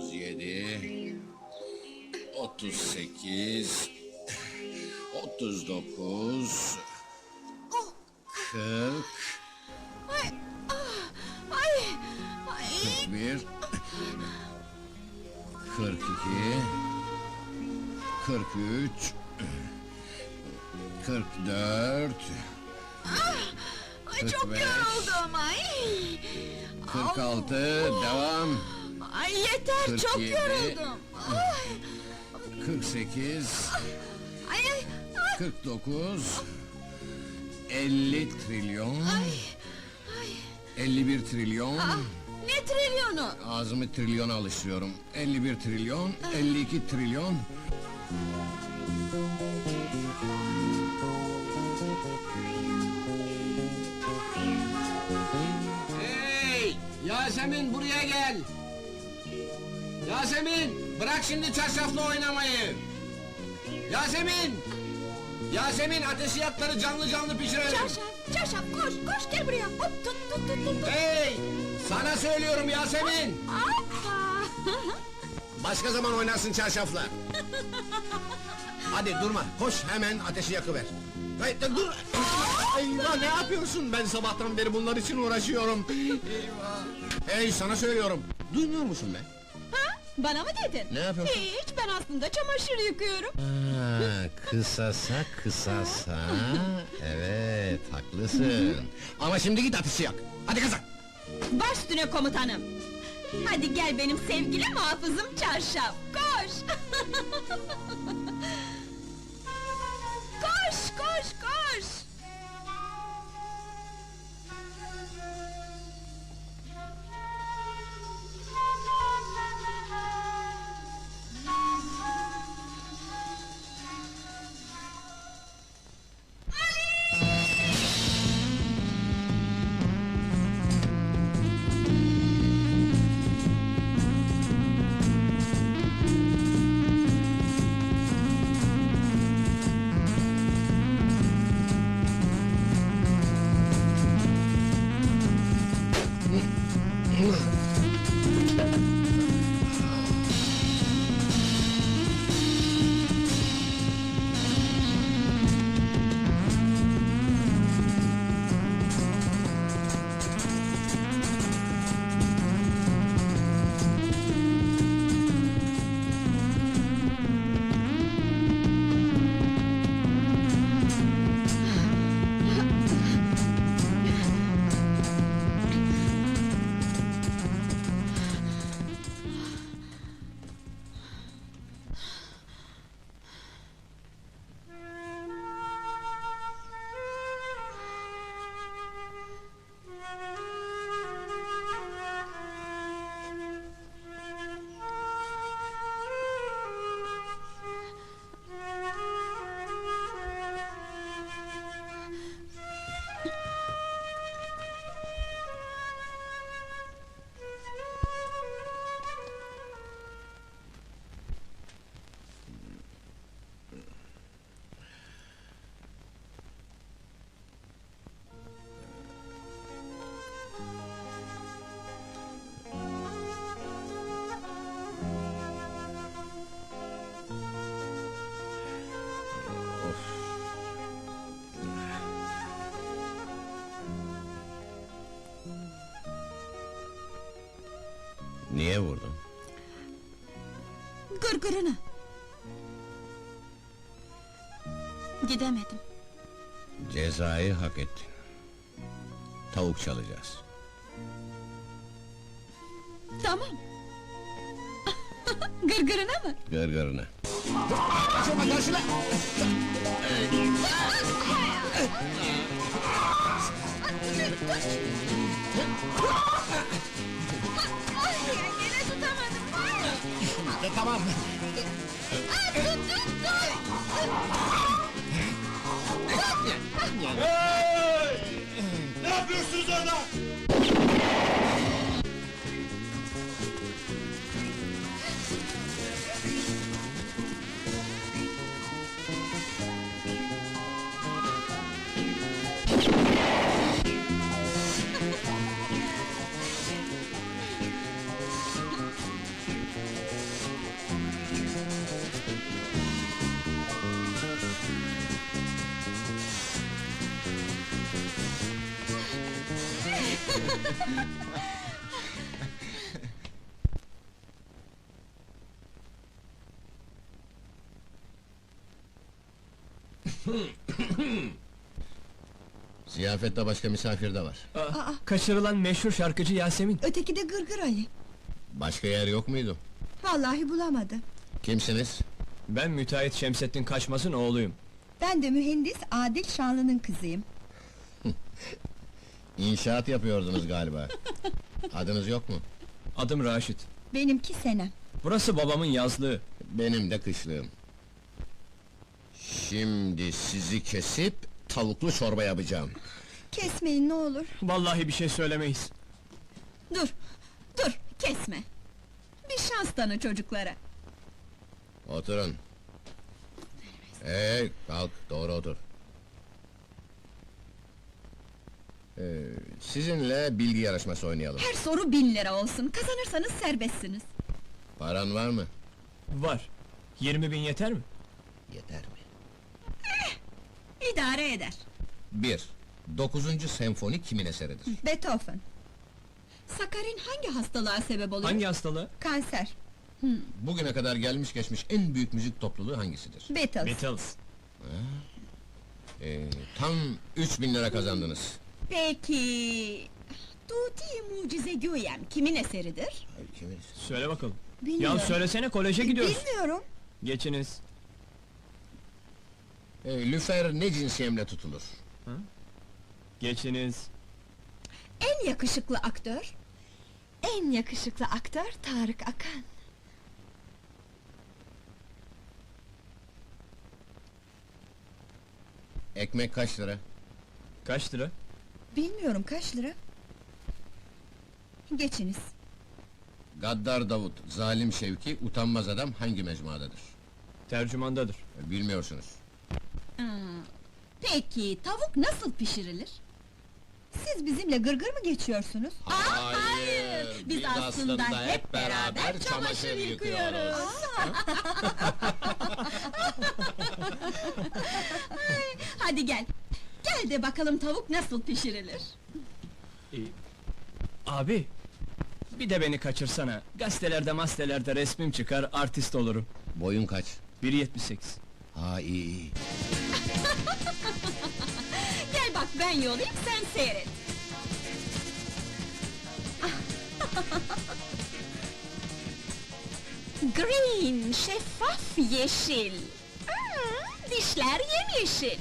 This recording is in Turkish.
37 38 39 40 Ay, ah, ay, ay. 41 42 43 44 Ay çok 45. yoruldum ay. 46 devam Ay yeter çok 47. yoruldum. Ay, 48 ay, ay, ay, 49 50 trilyon ay. 51 trilyon Ah, ne trilyonu? Ağzımı trilyona alıştırıyorum 51 trilyon 52 trilyon Hey! Yasemin buraya gel! Yasemin! Bırak şimdi çarşafla oynamayı! Yasemin! Yasemin ateşiyatları canlı canlı pişirelim! Çarşaf, çarşaf koş, koş gel buraya. Hop tut tut tut tut. tut. Hey! Sana söylüyorum Yasemin! Hoppa. Başka zaman oynarsın çarşafla! Hadi durma, koş hemen ateşi yakıver! Hayır, dur! Eyvah ne yapıyorsun? Ben sabahtan beri bunlar için uğraşıyorum! Eyvah! Hey sana söylüyorum! Duymuyor musun be? Bana mı dedin? Ne yapıyorsun? Hiç, ben aslında çamaşır yıkıyorum. Ha, kısasa kısasa evet haklısın Ama şimdi git ateşi yak! Hadi kızım! Baş üstüne komutanım. Hadi gel benim sevgili muhafızım çarşaf. Koş. koş, koş, koş. Niye vurdun? Gırgırını. Gidemedim. Cezayı hak ettin Tavuk çalacağız Tamam. Gırgırına mı? Gırgırını Kaçırma karşına! Ay, tamam! Ay, tut, tut, tut. Ne yapıyorsunuz orada? Ziyafette başka misafir de var. Aa, kaçırılan meşhur şarkıcı Yasemin. Öteki de Gırgır Ali. Başka yer yok muydu? Vallahi bulamadı. Kimsiniz? Ben müteahhit Şemsettin Kaçmaz'ın oğluyum. Ben de mühendis Adil Şanlı'nın kızıyım. İnşaat yapıyordunuz galiba. Adınız yok mu? Adım Raşit. Benimki Senem. Burası babamın yazlığı. Benim de kışlığım. Şimdi sizi kesip tavuklu çorba yapacağım. Kesmeyin ne olur. Vallahi bir şey söylemeyiz. Dur, dur, kesme. Bir şans tanı çocuklara. Oturun. Hey, kalk, doğru otur. Ee, sizinle bilgi yarışması oynayalım. Her soru bin lira olsun, kazanırsanız serbestsiniz. Paran var mı? Var. 20 bin yeter mi? Yeter mi? İdare eder. Bir, dokuzuncu senfoni kimin eseridir? Beethoven. Sakarin hangi hastalığa sebep oluyor? Hangi hastalığı? Kanser. Bugüne kadar gelmiş geçmiş en büyük müzik topluluğu hangisidir? Beatles. Beatles. Ee, tam 3000 lira kazandınız. Peki... Tuti Mucize Göyen kimin eseridir? Kimin? Söyle bakalım. Bilmiyorum. Ya söylesene koleje gidiyoruz. Bilmiyorum. Geçiniz. Ee, lüfer ne cinsiyemle tutulur? Geçiniz. En yakışıklı aktör? En yakışıklı aktör Tarık Akan. Ekmek kaç lira? Kaç lira? Bilmiyorum kaç lira? Geçiniz. Gaddar Davut, zalim Şevki, utanmaz adam hangi mecmuadadır? Tercümandadır. Ee, Bilmiyorsunuz. Peki, tavuk nasıl pişirilir? Siz bizimle gırgır mı geçiyorsunuz? Hayır, Biz aslında hep beraber çamaşır yıkıyoruz. Hadi gel. Gel de bakalım tavuk nasıl pişirilir. Ee, abi. Bir de beni kaçırsana. Gazetelerde mastelerde resmim çıkar, artist olurum. Boyun kaç? 1.78. Ha iyi iyi. Gel bak ben yollayayım sen seyret. Green, şeffaf yeşil. Hmm, dişler yemyeşil.